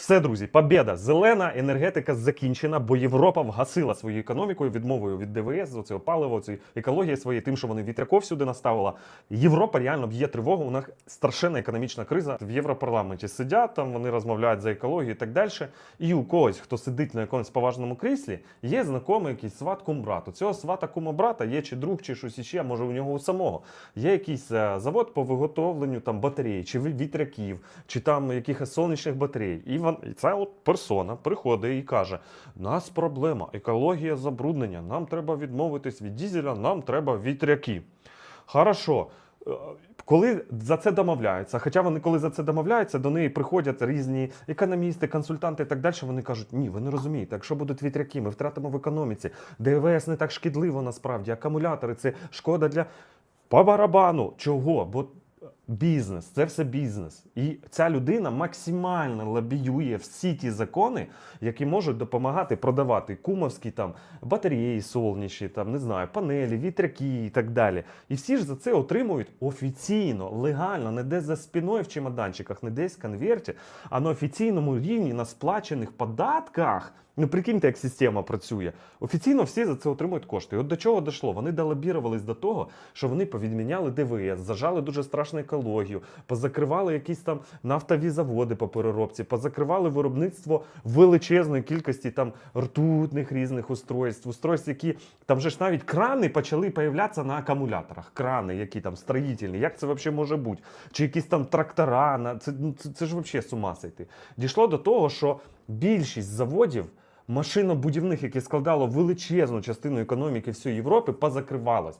Все, друзі, побєда. Зелена енергетика закінчена, бо Європа вгасила свою економікою відмовою від ДВС, оцього палива, цієї екології своєї, тим, що вони вітряков сюди наставила. Європа реально б'є тривогу. У них страшенна економічна криза. В Європарламенті сидять там, вони розмовляють за екологію і так далі. І у когось, хто сидить на якомусь поважному кріслі, є знайомий якийсь сват кумбрат. У цього свата кумобрата є чи друг, чи щось іще, може у нього у самого. Є якийсь е, завод по виготовленню там батарей, чи вітряків, чи там якихось сонячних батарей. І, вон, і ця от персона приходить і каже: нас проблема, екологія забруднення, нам треба відмовитись від дізеля, нам треба вітряки. Хорошо. Е, Коли за це домовляються, хоча вони, коли за це домовляються, до неї приходять різні економісти, консультанти і так далі. Вони кажуть, ні, ви не розумієте, якщо будуть вітряки, ми втратимо в економіці. ДВС не так шкідливо насправді, акумулятори це шкода для по барабану. Чого? Бо бізнес, це все бізнес. І ця людина максимально лобіює всі ті закони, які можуть допомагати продавати кумовські там батареї сонячні, там не знаю, панелі, вітряки і так далі. І всі ж за це отримують офіційно, легально, не десь за спиною в чемоданчиках, не десь в конверті, а на офіційному рівні на сплачених податках. Ну, прикиньте, як система працює. Офіційно всі за це отримують кошти. І от до чого дійшло? Вони долобірувались до того, що вони повідміняли ДВС, зажали дуже страшний страшну екологію, позакривали якісь там нафтові заводи по переробці, позакривали виробництво величезної кількості там ртутних різних устройств, устройств, які там же ж навіть крани почали появлятися на акумуляторах. Крани, які там строїтельні. Як це взагалі може бути? Чи якісь там трактора? на- Це, ну, це, це ж взагалі з ума сойти. Дійшло до того, що більшість заводів машинобудівних, які складало величезну частину економіки всієї Європи, позакривалось.